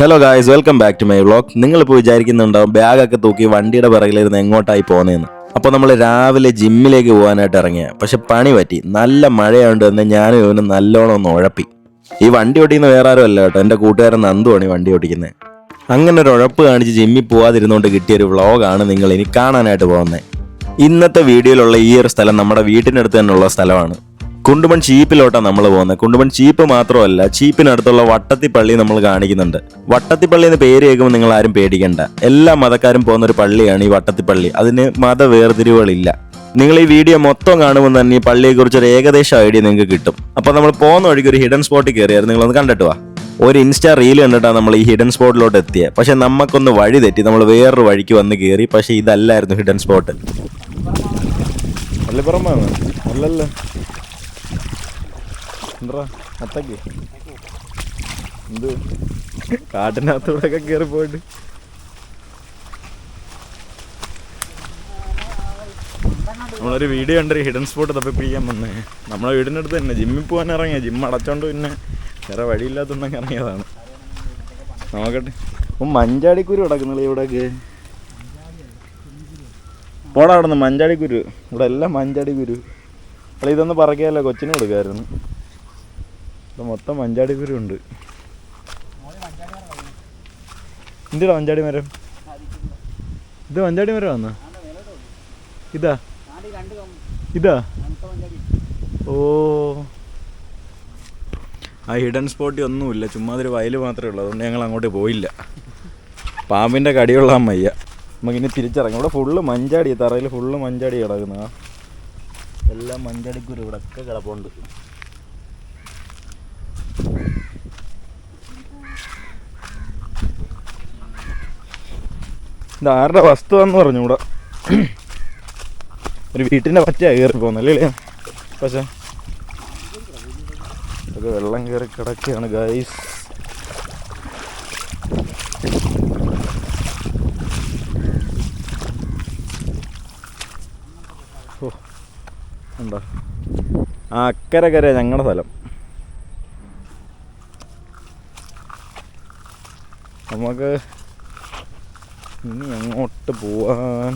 Hello guys welcome back to my vlog നിങ്ങളിപ്പോൾ വിചാരിക്കുന്നുണ്ടാവും ബാഗൊക്കെ തൂക്കി വണ്ടിയുടെ പിറകിലിരുന്ന് എങ്ങോട്ടായി പോകുന്നതെന്ന് അപ്പോൾ നമ്മൾ രാവിലെ ജിമ്മിലേക്ക് പോകാനായിട്ട് ഇറങ്ങിയ. പക്ഷെ പണി പറ്റി. നല്ല മഴയുണ്ട് തന്നെ ഞാനും ഇവനും നല്ലോണം ഒന്ന് ഉഴപ്പി. ഈ വണ്ടി ഓടിക്കുന്ന വേറെ ആരും അല്ല കേട്ടോ. എന്റെ കൂട്ടുകാരൻ നന്ദുവാണ് ഈ വണ്ടി ഓടിക്കുന്നത് അങ്ങനെ ഒരു ഉഴപ്പ് കാണിച്ച് ജിമ്മിൽ പോവാതിരുന്നുകൊണ്ട് കിട്ടിയൊരു വ്ളോഗാണ് നിങ്ങൾ ഇനി കാണാനായിട്ട് പോകുന്നത് ഇന്നത്തെ വീഡിയോയിലുള്ള ഈ ഒരു സ്ഥലം നമ്മുടെ വീട്ടിനടുത്ത് തന്നെയുള്ള സ്ഥലമാണ്. കുണ്ടുമൺ ചീപ്പിലോട്ടാണ് നമ്മൾ പോകുന്നത്. കുണ്ടുമൺ ചീപ്പ് മാത്രമല്ല ചീപ്പിനടുത്തുള്ള വട്ടത്തിപ്പള്ളി നമ്മൾ കാണിക്കുന്നുണ്ട്. വട്ടത്തിപ്പള്ളി എന്ന് പേര് കേൾക്കുമ്പോൾ നിങ്ങൾ ആരും പേടിക്കേണ്ട. എല്ലാ മതക്കാരും പോകുന്ന ഒരു പള്ളിയാണ് ഈ വട്ടത്തിപ്പള്ളി. അതിന് മത വേർതിരിവുകളില്ല. നിങ്ങൾ ഈ വീഡിയോ മൊത്തം കാണുമ്പോൾ തന്നെ ഈ പള്ളിയെക്കുറിച്ച് ഒരു ഏകദേശം ഐഡിയ നിങ്ങൾക്ക് കിട്ടും. അപ്പോൾ നമ്മൾ പോകുന്ന വഴിക്ക് ഒരു ഹിഡൻ സ്പോട്ടിൽ കയറിയായിരുന്നു നിങ്ങളൊന്ന് കണ്ടിട്ട് വാ. ഒരു ഇൻസ്റ്റാ റീൽ കണ്ടിട്ടാണ് നമ്മൾ ഈ ഹിഡൻ സ്പോട്ടിലോട്ട് എത്തിയത് പക്ഷെ നമുക്കൊന്ന് വഴി തെറ്റി. നമ്മൾ വേറൊരു വഴിക്ക് വന്ന് കയറി പക്ഷേ ഇതല്ലായിരുന്നു ഹിഡൻ സ്പോട്ട് അല്ലല്ലോ. എന്താ അത്തക്ക് എന്ത്? കാട്ടിനകത്തൂടെ ഒക്കെ കയറി പോയിട്ട്. നമ്മളൊരു വീഡിയോ കണ്ടൊരു ഹിഡൻ സ്പോട്ട് തപ്പിപ്പിടിക്കാൻ വന്നേ. നമ്മളെ വീടിന്റെ അടുത്ത് തന്നെ ജിമ്മിൽ പോകാൻ ഇറങ്ങിയ ജിം അടച്ചോണ്ട് പിന്നെ വേറെ വഴിയില്ലാത്തതുണ്ടെങ്കിൽ ഇറങ്ങിയതാണ്. നോക്കട്ടെ. അപ്പം മഞ്ചാടിക്കുരു കിടക്കുന്നില്ല ഇവിടെയൊക്കെ പോടാ അവിടെ നിന്ന് മഞ്ചാടിക്കുരു. ഇവിടെ എല്ലാം മഞ്ചാടിക്കുരു. അല്ല ഇതൊന്ന് പറയുകയല്ല കൊച്ചിന് കൊടുക്കായിരുന്നു. ഇവിടെ മൊത്തം മഞ്ചാടിക്കുരു ഉണ്ട്. എന്തിടാ മഞ്ചാടി മരം? ഇത് മഞ്ചാടി മരം വന്ന ഇതാ. ഇതാ. ഓ. ആ ഹിഡൻ സ്പോട്ടി ഒന്നുമില്ല. ചുമ്മാ ഒരു വയൽ മാത്രമേ ഉള്ളൂ. അതുകൊണ്ട് ഞങ്ങൾ അങ്ങോട്ട് പോയില്ല. പാമ്പിന്റെ കടിയുള്ള മയ്യ. നമുക്കിനി തിരിച്ചിറങ്ങി. ഇവിടെ ഫുള്ള് മഞ്ചാടി. തറയിൽ ഫുള്ള് മഞ്ചാടി കിടക്കുന്ന. എല്ലാം മഞ്ചാടിക്കുരു ഇവിടെ ഒക്കെ കിടപ്പുണ്ട്. ആരുടെ വസ്തുവാന്ന് പറഞ്ഞു ഇവിടെ ഒരു വീട്ടിന്റെ പറ്റ കയറി പോകുന്നല്ലേ പക്ഷേ ഇതൊക്കെ വെള്ളം കയറി കിടക്കുകയാണ് ഗൈസ് ഓ എന്താ? ആ അക്കരെ കര ഞങ്ങളുടെ സ്ഥലം. നമുക്ക് ഇനി എങ്ങോട്ട് പോവാൻ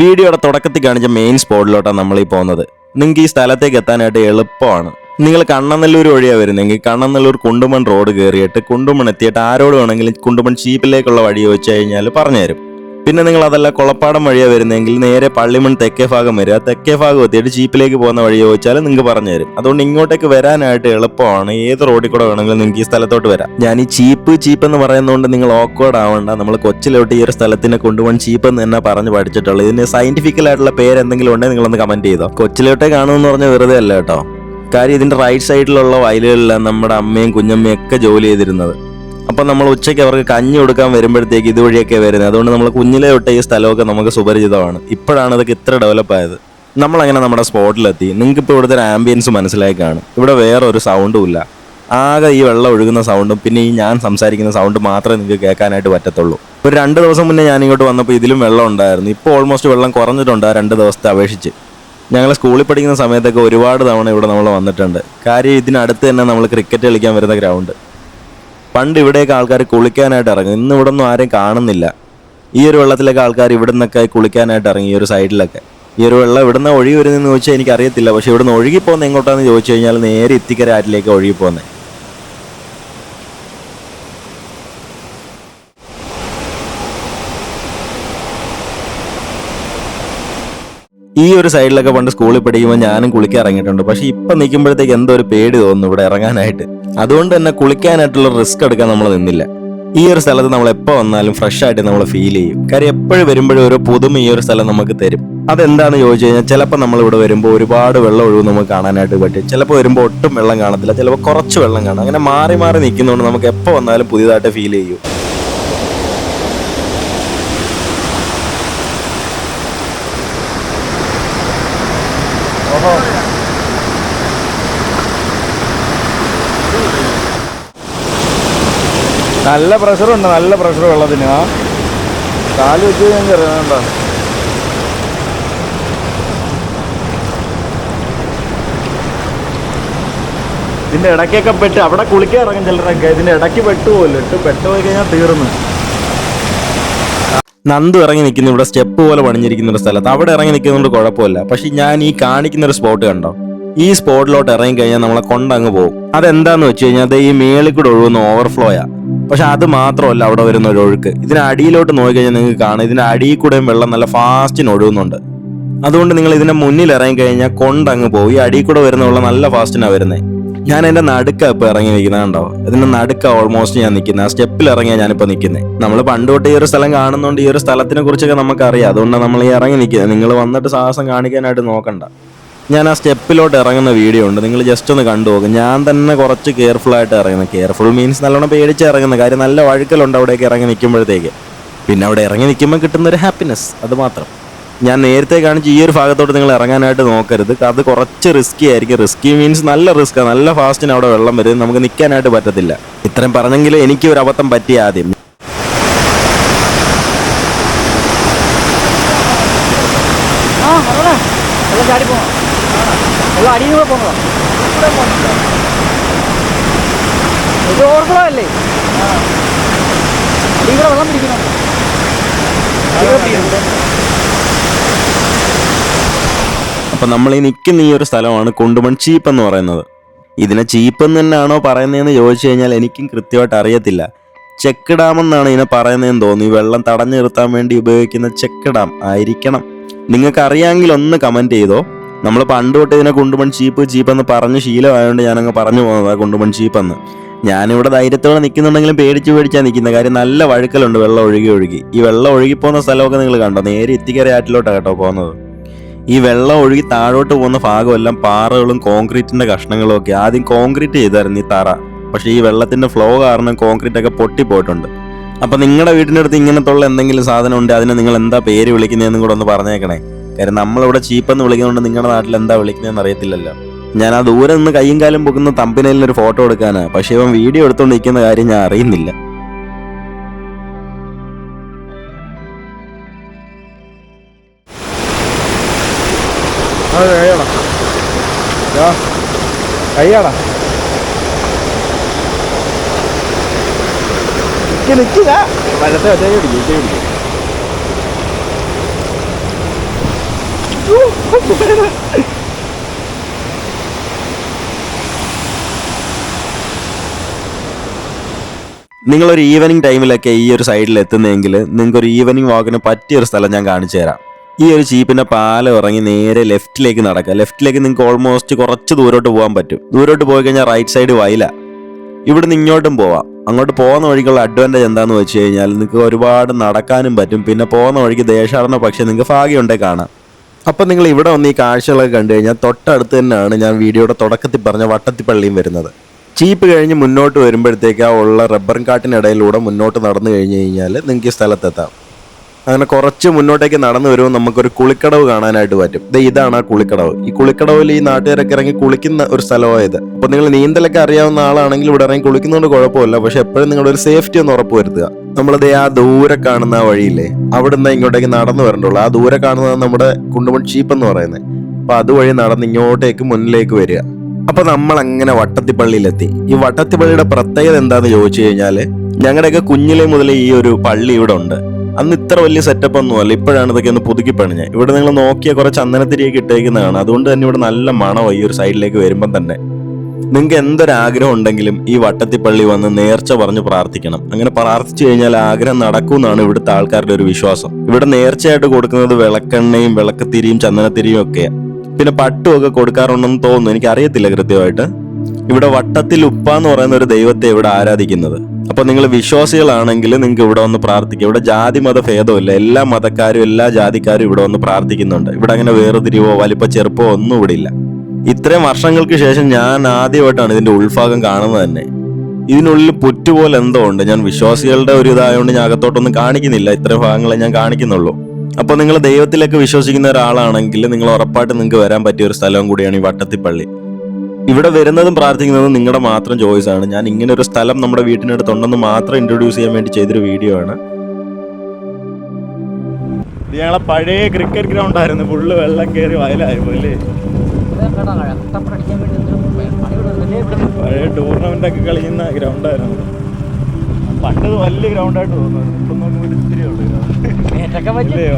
വീഡിയോയുടെ തുടക്കത്തിൽ കാണിച്ച മെയിൻ സ്പോട്ടിലോട്ടാണ് നമ്മൾ ഈ പോകുന്നത്. നിങ്ങൾക്ക് ഈ സ്ഥലത്തേക്ക് എത്താനായിട്ട് എളുപ്പമാണ്. നിങ്ങൾ കണ്ണനല്ലൂർ വഴിയാണ് വരുന്നെങ്കിൽ കണ്ണനല്ലൂർ കുണ്ടുമൺ റോഡ് കയറിയിട്ട് കുണ്ടുമൺ എത്തിയിട്ട് ആരോട് വേണമെങ്കിലും കുണ്ടുമൺ ചീപ്പിലേക്കുള്ള വഴി ചോദിച്ചു കഴിഞ്ഞാൽ പറഞ്ഞുതരും. പിന്നെ നിങ്ങൾ അതല്ല കുളപ്പാടം വഴിയാണ് വരുന്നതെങ്കിൽ നേരെ പള്ളിമൺ തെക്കേ ഭാഗം വരിക തെക്കേ ഭാഗം എത്തിയിട്ട് ജീപ്പിലേക്ക് പോകുന്ന വഴി ചോദിച്ചാൽ നിങ്ങൾക്ക് പറഞ്ഞു തരും. അതുകൊണ്ട് ഇങ്ങോട്ടേക്ക് വരാനായിട്ട് എളുപ്പമാണ്. ഏത് റോഡിൽ കൂടെ വേണമെങ്കിലും നിങ്ങൾക്ക് ഈ സ്ഥലത്തോട്ട് വരാം. ഞാൻ ഈ ചീപ്പ് ചീപ്പ് എന്ന് പറയുന്നതുകൊണ്ട് നിങ്ങൾ ഓക്വേർഡ് ആവണ്ട. നമ്മൾ കൊച്ചിലോട്ട് ഈ ഒരു സ്ഥലത്തിനെ കൊണ്ടുപോകാൻ ചീപ്പ് എന്ന് തന്നെ പറഞ്ഞ് പഠിച്ചിട്ടുള്ളൂ. ഇതിന് സയന്റിഫിക്കൽ ആയിട്ടുള്ള പേര് എന്തെങ്കിലും ഉണ്ടെങ്കിൽ നിങ്ങളൊന്ന് കമന്റ് ചെയ്തോ? കൊച്ചിലോട്ടേ കാണുമെന്ന് പറഞ്ഞാൽ വെറുതെ അല്ല കേട്ടോ. കാര്യം ഇതിന്റെ റൈറ്റ് സൈഡിലുള്ള വയലുകളിലാണ് നമ്മുടെ അമ്മയും കുഞ്ഞമ്മയും ഒക്കെ ജോലി ചെയ്തിരുന്നത്. അപ്പൊ നമ്മൾ ഉച്ചയ്ക്ക് അവർക്ക് കഞ്ഞി കൊടുക്കാൻ വരുമ്പോഴത്തേക്ക് ഇതുവഴിയൊക്കെ വരുന്നത്. അതുകൊണ്ട് നമ്മൾ കുഞ്ഞിലെ തൊട്ട് ഈ സ്ഥലമൊക്കെ നമുക്ക് സുപരിചിതമാണ്. ഇപ്പോഴാണ് ഇതൊക്കെ ഇത്ര ആയത്. നമ്മളങ്ങനെ നമ്മുടെ സ്പോട്ടിലെത്തി. നിങ്ങൾക്ക് ഇപ്പോൾ ഇവിടുത്തെ ഒരു ആംബിയൻസ് മനസ്സിലായി കാണും. ഇവിടെ വേറെ ഒരു സൗണ്ടും ഇല്ല. ആകെ ഈ വെള്ളം ഒഴുകുന്ന സൗണ്ടും പിന്നെ ഈ ഞാൻ സംസാരിക്കുന്ന സൗണ്ട് മാത്രമേ നിങ്ങൾക്ക് കേൾക്കാനായിട്ട് പറ്റത്തുള്ളൂ. ഒരു രണ്ട് ദിവസം മുന്നേ ഞാൻ ഇങ്ങോട്ട് വന്നപ്പോൾ ഇതിലും വെള്ളം ഉണ്ടായിരുന്നു. ഇപ്പോൾ ഓൾമോസ്റ്റ് വെള്ളം കുറഞ്ഞിട്ടുണ്ട് ആ രണ്ട് ദിവസത്തെ അപേക്ഷിച്ച്. ഞങ്ങൾ സ്കൂളിൽ പഠിക്കുന്ന സമയത്തൊക്കെ ഒരുപാട് തവണ ഇവിടെ നമ്മൾ വന്നിട്ടുണ്ട്. കാര്യം ഇതിനടുത്ത് തന്നെ നമ്മൾ ക്രിക്കറ്റ് കളിക്കാൻ വരുന്ന ഗ്രൗണ്ട് പണ്ട് ഇവിടെയൊക്കെ ആൾക്കാർ കുളിക്കാനായിട്ട് ഇറങ്ങും. ഇന്ന് ഇവിടെ ഒന്നും ആരെയും കാണുന്നില്ല. ഈ ഒരു വെള്ളത്തിലൊക്കെ ആൾക്കാർ ഇവിടെ നിന്നൊക്കെ കുളിക്കാനായിട്ട് ഇറങ്ങി ഈ ഒരു സൈഡിലൊക്കെ. ഈ ഒരു വെള്ളം ഇവിടുന്ന് ഒഴുകി വരുന്നതെന്ന് ചോദിച്ചാൽ എനിക്കറിയത്തില്ല. പക്ഷേ ഇവിടെ ഒഴുകി പോകുന്ന എങ്ങോട്ടാണെന്ന് ചോദിച്ചു കഴിഞ്ഞാൽ നേരെ ഇത്തിക്കര ആറ്റിലേക്ക് ഒഴുകി ഈ ഒരു സൈഡിലൊക്കെ പണ്ട് സ്കൂളിൽ പഠിക്കുമ്പോൾ ഞാനും കുളിക്കാൻ ഇറങ്ങിയിട്ടുണ്ട്. പക്ഷെ ഇപ്പൊ നിൽക്കുമ്പോഴത്തേക്ക് എന്തോ ഒരു പേടി തോന്നുന്നു ഇവിടെ ഇറങ്ങാനായിട്ട്. അതുകൊണ്ട് തന്നെ കുളിക്കാനായിട്ടുള്ള റിസ്ക് എടുക്കാൻ നമ്മൾ നിന്നില്ല. ഈ ഒരു സ്ഥലത്ത് നമ്മൾ എപ്പോൾ വന്നാലും ഫ്രഷ് ആയിട്ട് നമ്മൾ ഫീൽ ചെയ്യും. കാര്യം എപ്പോഴും വരുമ്പോഴും ഒരു പുതുമ ഈ ഒരു സ്ഥലം നമുക്ക് തരും. അതെന്താണെന്ന് ചോദിച്ചു കഴിഞ്ഞാൽ ചിലപ്പോൾ നമ്മൾ ഇവിടെ വരുമ്പോൾ ഒരുപാട് വെള്ളം ഒഴിവ് നമുക്ക് കാണാനായിട്ട് പറ്റും. ചിലപ്പോൾ വരുമ്പോൾ ഒട്ടും വെള്ളം കാണത്തില്ല. ചിലപ്പോൾ കുറച്ച് വെള്ളം കാണാം. അങ്ങനെ മാറി മാറി നിൽക്കുന്നതുകൊണ്ട് നമുക്ക് എപ്പോൾ വന്നാലും പുതിയതായിട്ട് ഫീൽ ചെയ്യും. നല്ല പ്രഷറുണ്ട് നല്ല പ്രഷർ വെള്ളത്തിന്. ആ. കാൽ വെച്ച് കഴിഞ്ഞാൽ ചെറിയതുണ്ടോ ഇതിന്റെ ഇടയ്ക്കൊക്കെ പെട്ട് അവിടെ കുളിക്കാൻ ഇറങ്ങും ചിലരൊക്കെ. ഇതിന്റെ ഇടയ്ക്ക് പെട്ടുപോലും ഇട്ട് പെട്ടുപോയി കഴിഞ്ഞാൽ തീർന്നു. നന്ദു ഇറങ്ങി നിൽക്കുന്ന ഇവിടെ സ്റ്റെപ്പ് പോലെ പണിഞ്ഞിരിക്കുന്ന ഒരു സ്ഥലത്ത്. അവിടെ ഇറങ്ങി നിൽക്കുന്നതുകൊണ്ട് കുഴപ്പമില്ല. പക്ഷെ ഞാൻ ഈ കാണിക്കുന്ന ഒരു സ്പോട്ട് കണ്ടോ? ഈ സ്പോട്ടിലോട്ട് ഇറങ്ങി കഴിഞ്ഞാൽ നമ്മളെ കൊണ്ടങ്ങ് പോകും. അതെന്താന്ന് വെച്ച് കഴിഞ്ഞാൽ അത് ഈ മേളിൽ കൂടെ ഒഴുകുന്ന ഓവർഫ്ലോയാ പക്ഷെ അത് മാത്രമല്ല അവിടെ വരുന്ന ഒരു ഒഴുക്ക്. ഇതിന് അടിയിലോട്ട് നോക്കിക്കഴിഞ്ഞാൽ നിങ്ങൾക്ക് കാണാം. ഇതിന്റെ അടിയിൽ കൂടെയും വെള്ളം നല്ല ഫാസ്റ്റിന് ഒഴുകുന്നുണ്ട്. അതുകൊണ്ട് നിങ്ങൾ ഇതിന്റെ മുന്നിൽ ഇറങ്ങി കഴിഞ്ഞാൽ കൊണ്ടങ്ങ് പോകും. ഈ അടിയിൽ കൂടെ വരുന്ന വെള്ളം നല്ല ഫാസ്റ്റിനാണ് വരുന്നത് ഞാൻ എന്റെ നടുക്ക ഇപ്പൊ ഇറങ്ങി നിൽക്കുന്നത് കണ്ടോ? ഇതിന്റെ നടുക്ക ഓൾമോസ്റ്റ് ഞാൻ നിൽക്കുന്നത് ആ സ്റ്റെപ്പിൽ ഇറങ്ങിയാ ഞാനിപ്പോ നിൽക്കുന്നത് നമ്മൾ പണ്ട് തൊട്ട് ഈ ഒരു സ്ഥലം കാണുന്നുണ്ട് ഈ ഒരു സ്ഥലത്തിനെ കുറിച്ചൊക്കെ നമുക്കറിയാം. അതുകൊണ്ട് നമ്മൾ ഈ ഇറങ്ങി നിൽക്കുന്നത് നിങ്ങൾ വന്നിട്ട് സാഹസം കാണിക്കാനായിട്ട് നോക്കണ്ട. ഞാൻ ആ സ്റ്റെപ്പിലോട്ട് ഇറങ്ങുന്ന വീഡിയോ ഉണ്ട്. നിങ്ങൾ ജസ്റ്റ് ഒന്ന് കണ്ടു നോക്കും. ഞാൻ തന്നെ കുറച്ച് കെയർഫുൾ ആയിട്ട് ഇറങ്ങുന്നത് കെയർഫുൾ മീൻസ് നല്ലോണം പേടിച്ച് ഇറങ്ങുന്ന. കാര്യം നല്ല വഴുക്കലുണ്ട് അവിടേക്ക് ഇറങ്ങി നിൽക്കുമ്പോഴത്തേക്ക്. പിന്നെ അവിടെ ഇറങ്ങി നിൽക്കുമ്പോൾ കിട്ടുന്ന ഒരു ഹാപ്പിനെസ് അത് മാത്രം. ഞാൻ നേരത്തെ കാണിച്ച് ഈ ഒരു ഭാഗത്തോട്ട് നിങ്ങൾ ഇറങ്ങാനായിട്ട് നോക്കരുത്. അത് കുറച്ച് റിസ്കി ആയിരിക്കും. റിസ്കി മീൻസ് നല്ല റിസ്ക്കാണ് നല്ല ഫാസ്റ്റിന് അവിടെ വെള്ളം വരും. നമുക്ക് നിൽക്കാനായിട്ട് പറ്റത്തില്ല. ഇത്രയും പറഞ്ഞെങ്കിലും എനിക്ക് ഒരു അബദ്ധം പറ്റി ആദ്യം. ചാടി പോകണം വെള്ളം അടിയിൽ കൂടെ പോകുന്നതാ ഇത് ഓർക്കണോ അല്ലേ അടിയിൽ കൂടെ വെള്ളം പിടിക്കണം. അപ്പം നമ്മൾ ഈ നിൽക്കുന്ന ഈ ഒരു സ്ഥലമാണ് കൊണ്ടുമൺ ചീപ്പ് എന്ന് പറയുന്നത്. ഇതിനെ ചീപ്പ് എന്ന് തന്നെയാണോ പറയുന്നതെന്ന് ചോദിച്ചു കഴിഞ്ഞാൽ എനിക്കും കൃത്യമായിട്ട് അറിയത്തില്ല. ചെക്ക് ഡാം എന്നാണ് ഇതിനെ പറയുന്നതെന്ന് തോന്നി വെള്ളം തടഞ്ഞു നിർത്താൻ വേണ്ടി ഉപയോഗിക്കുന്ന ചെക്ക് ഡാം ആയിരിക്കണം. നിങ്ങൾക്ക് അറിയാമെങ്കിൽ ഒന്ന് കമന്റ് ചെയ്തോ? നമ്മൾ പണ്ട് തൊട്ട് ഇതിനെ കുണ്ടുമൺ ചീപ്പ് ചീപ്പ് എന്ന് പറഞ്ഞ് ശീലമായതുകൊണ്ട് ഞാനങ്ങ് പറഞ്ഞു പോകുന്നതാണ് കുണ്ടുമൺ ചീപ്പെന്ന്. ഞാനിവിടെ ധൈര്യത്തോടെ നിൽക്കുന്നുണ്ടെങ്കിലും പേടിച്ച് പേടിച്ചാണ് നിൽക്കുന്ന കാര്യം നല്ല വഴുക്കലുണ്ട് വെള്ളം ഒഴുകി ഒഴുകി. ഈ വെള്ളം ഒഴുകി പോകുന്ന സ്ഥലമൊക്കെ നിങ്ങൾ കണ്ടോ? നേരെ ഇത്തിക്കര ആറ്റിലോട്ടാണ് കേട്ടോ പോകുന്നത്. ഈ വെള്ളം ഒഴുകി താഴോട്ട് പോകുന്ന ഭാഗമെല്ലാം പാറകളും കോൺക്രീറ്റിന്റെ കഷ്ണങ്ങളും ഒക്കെ. ആദ്യം കോൺക്രീറ്റ് ചെയ്തായിരുന്നു ഈ തറ. പക്ഷേ ഈ വെള്ളത്തിന്റെ ഫ്ലോ കാരണം കോൺക്രീറ്റ് ഒക്കെ പൊട്ടിപ്പോയിട്ടുണ്ട്. അപ്പോൾ നിങ്ങളുടെ വീടിന്റെ അടുത്ത് ഇങ്ങനത്തുള്ള എന്തെങ്കിലും സാധനം ഉണ്ട്? അതിനെ നിങ്ങൾ എന്താ പേര് വിളിക്കുന്നതെന്നും കൂടെ ഒന്ന് പറഞ്ഞേക്കണേ. കാര്യം നമ്മളിവിടെ ചീപ്പെന്ന് വിളിക്കുന്നതുകൊണ്ട് നിങ്ങളുടെ നാട്ടിൽ എന്താ വിളിക്കുന്നതെന്ന് അറിയത്തില്ലല്ലോ. ഞാൻ ആ ദൂരെ നിന്ന് കയ്യും കാലും പൊക്കുന്ന തമ്പിനയിൽ ഒരു ഫോട്ടോ എടുക്കാനാണ് പക്ഷേ ഇവൻ വീഡിയോ എടുത്തുകൊണ്ട് നിൽക്കുന്ന കാര്യം ഞാൻ അറിയുന്നില്ല. നിക്ക് നിക്കില്ല വലത്തെ ഒറ്റ പിടിക്കും ഒറ്റ പിടിക്കും. നിങ്ങളൊരു ഈവനിങ് ടൈമിലൊക്കെ ഈ ഒരു സൈഡിൽ എത്തുന്നെങ്കിൽ നിങ്ങൾക്ക് ഒരു ഈവനിങ് വാക്കിന് പറ്റിയ ഒരു സ്ഥലം ഞാൻ കാണിച്ചു തരാം. ഈ ഒരു ചീപ്പിന്റെ പാലം ഇറങ്ങി നേരെ ലെഫ്റ്റിലേക്ക് നടക്കുക. ലെഫ്റ്റിലേക്ക് നിങ്ങൾക്ക് ഓൾമോസ്റ്റ് കുറച്ച് ദൂരോട്ട് പോകാൻ പറ്റും. ദൂരോട്ട് പോയി കഴിഞ്ഞാൽ റൈറ്റ് സൈഡ് വയല ഇവിടുന്ന് ഇങ്ങോട്ടും പോവാം. അങ്ങോട്ട് പോകുന്ന വഴിക്കുള്ള അഡ്വാന്റേജ് എന്താണെന്ന് വെച്ച് കഴിഞ്ഞാൽ നിങ്ങൾക്ക് ഒരുപാട് നടക്കാനും പറ്റും. പിന്നെ പോകുന്ന വഴിക്ക് ദേശാടന പക്ഷേ നിങ്ങൾക്ക് ഭാഗ്യമുണ്ടേ കാണാം. അപ്പം നിങ്ങൾ ഇവിടെ വന്ന് ഈ കാഴ്ചകളൊക്കെ കണ്ടു കഴിഞ്ഞാൽ തൊട്ടടുത്ത് തന്നെയാണ് ഞാൻ വീഡിയോയുടെ തുടക്കത്തിൽ പറഞ്ഞ വട്ടത്തിപ്പള്ളിയും വരുന്നത്. ചീപ്പ് കഴിഞ്ഞ് മുന്നോട്ട് വരുമ്പോഴത്തേക്ക് ആ ഉള്ള റബ്ബർ കാട്ടിനിടയിലൂടെ മുന്നോട്ട് നടന്നു കഴിഞ്ഞ് കഴിഞ്ഞാൽ നിങ്ങൾക്ക് ഈ സ്ഥലത്തെത്താം. അങ്ങനെ കുറച്ച് മുന്നോട്ടേക്ക് നടന്നു വരുമ്പോൾ നമുക്കൊരു കുളിക്കടവ് കാണാനായിട്ട് പറ്റും. ഇത് ഇതാണ് ആ കുളിക്കടവ്. ഈ കുളിക്കടവിൽ ഈ നാട്ടുകാരൊക്കെ ഇറങ്ങി കുളിക്കുന്ന ഒരു സ്ഥലമായത്. അപ്പോൾ നിങ്ങൾ നീന്തലൊക്കെ അറിയാവുന്ന ആളാണെങ്കിൽ ഇവിടെ ഇറങ്ങി കുളിക്കുന്നതുകൊണ്ട് കുഴപ്പമില്ല. പക്ഷെ എപ്പോഴും നിങ്ങളൊരു സേഫ്റ്റി ഒന്ന് ഉറപ്പ് വരുത്തുക. നമ്മളത് ആ ദൂരെ കാണുന്ന വഴിയില്ലേ അവിടുന്ന് ഇങ്ങോട്ടേക്ക് നടന്നു വരണ്ടുള്ളൂ ആ ദൂരെ കാണുന്നതാണ് നമ്മുടെ കുണ്ടുമൺ ചീപ്പ് എന്ന് പറയുന്നത്. അപ്പോൾ അതുവഴി നടന്ന് ഇങ്ങോട്ടേക്ക് മുന്നിലേക്ക് വരിക. അപ്പൊ നമ്മൾ അങ്ങനെ വട്ടത്തിപ്പള്ളിയിലെത്തി. ഈ വട്ടത്തിപ്പള്ളിയുടെ പ്രത്യേകത എന്താന്ന് ചോദിച്ചു കഴിഞ്ഞാൽ ഞങ്ങളുടെയൊക്കെ കുഞ്ഞിലെ മുതൽ ഈ ഒരു പള്ളി ഇവിടെ ഉണ്ട്. അന്ന് ഇത്ര വലിയ സെറ്റപ്പ് ഒന്നും അല്ല. ഇപ്പോഴാണ് ഇതൊക്കെ ഒന്ന് പുതുക്കി പണിഞ്ഞ്. ഇവിടെ നിങ്ങൾ നോക്കിയ കുറെ ചന്ദനത്തിരിയൊക്കെ ഇട്ടേക്കുന്നതാണ്. അതുകൊണ്ട് തന്നെ ഇവിടെ നല്ല മണം ഈ ഒരു സൈഡിലേക്ക് വരുമ്പം തന്നെ. നിങ്ങൾക്ക് എന്തൊരാഗ്രഹം ഉണ്ടെങ്കിലും ഈ വട്ടത്തിപ്പള്ളി വന്ന് നേർച്ച പറഞ്ഞ് പ്രാർത്ഥിക്കണം. അങ്ങനെ പ്രാർത്ഥിച്ചു കഴിഞ്ഞാൽ ആഗ്രഹം നടക്കുമെന്നാണ് ഇവിടുത്തെ ആൾക്കാരുടെ ഒരു വിശ്വാസം. ഇവിടെ നേർച്ചയായിട്ട് കൊടുക്കുന്നത് വിളക്കെണ്ണയും വിളക്കത്തിരിയും ചന്ദനത്തിരിയും ഒക്കെയാണ് പിന്നെ പട്ടും ഒക്കെ കൊടുക്കാറുണ്ടെന്ന് തോന്നുന്നു. എനിക്ക് അറിയത്തില്ല കൃത്യമായിട്ട്. ഇവിടെ വട്ടത്തിൽ ഉപ്പ എന്ന് പറയുന്ന ഒരു ദൈവത്തെ ഇവിടെ ആരാധിക്കുന്നത്. അപ്പൊ നിങ്ങൾ വിശ്വാസികളാണെങ്കിൽ നിങ്ങൾക്ക് ഇവിടെ വന്ന് പ്രാർത്ഥിക്കാം. ഇവിടെ ജാതി മത ഭേദമില്ല എല്ലാ മതക്കാരും എല്ലാ ജാതിക്കാരും ഇവിടെ വന്ന് പ്രാർത്ഥിക്കുന്നുണ്ട്. ഇവിടെ അങ്ങനെ വേർതിരിവോ വലിപ്പ ചെറുപ്പോ ഒന്നും ഇവിടെ ഇല്ല. ഇത്രയും വർഷങ്ങൾക്ക് ശേഷം ഞാൻ ആദ്യമായിട്ടാണ് ഇതിന്റെ ഉൾഭാഗം കാണുന്നത് തന്നെ. ഇതിനുള്ളിൽ പുറ്റുപോലെ എന്തോ ഉണ്ട്. ഞാൻ വിശ്വാസികളുടെ ഒരു ഇതായതുകൊണ്ട് ഞാൻ അകത്തോട്ടൊന്നും കാണിക്കുന്നില്ല. ഇത്രയും ഭാഗങ്ങളെ ഞാൻ കാണിക്കുന്നുള്ളൂ. അപ്പൊ നിങ്ങൾ ദൈവത്തിലൊക്കെ വിശ്വസിക്കുന്ന ഒരാളാണെങ്കിൽ നിങ്ങൾ ഉറപ്പായിട്ട് നിങ്ങൾക്ക് വരാൻ പറ്റിയ ഒരു സ്ഥലവും കൂടിയാണ് ഈ വട്ടത്തിപ്പള്ളി. ഇവിടെ വരുന്നതും പ്രാർത്ഥിക്കുന്നതും നിങ്ങളുടെ മാത്രം ചോയ്സ് ആണ്. ഞാൻ ഇങ്ങനെ ഒരു സ്ഥലം നമ്മുടെ വീട്ടിനടുത്തുണ്ടെന്ന് മാത്രം ഇൻട്രൊഡ്യൂസ് ചെയ്യാൻ വേണ്ടി ചെയ്തൊരു വീഡിയോ ആണ്. ഇത് ഞങ്ങളെ പഴയ ക്രിക്കറ്റ് ഗ്രൗണ്ട് ആയിരുന്നു. ഫുള്ള് വെള്ളം കയറി വയലായി പോലെ ഇത് കേട്ടോ കട്ടപ്പന അടിക്കാൻ വേണ്ടി എന്തൊരു പണി ഇവിടെ പഴയ ടൂർണമെന്റ് ഒക്കെ കളിക്കുന്ന ഗ്രൗണ്ടായിരുന്നു പണ്ട് വലിയ ഗ്രൗണ്ടായിട്ട് തോന്നുന്നു ഇപ്പം നോക്കുമ്പോൾ ഇത്തിരി ഉള്ളൂ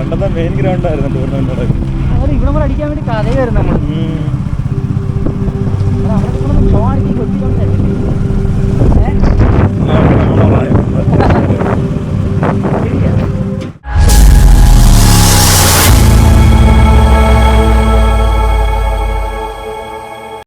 പണ്ടത്തെ മെയിൻ ഗ്രൗണ്ടായിരുന്നു ടൂർണമെന്റ് നടക്കുന്നത് അവർ ഇവിടെ അടിക്കാൻ വേണ്ടി കഥ നമ്മൾ അവിടെ ഇവിടെ ഷോ അടിച്ച് കൊച്ചിട്ടുണ്ട്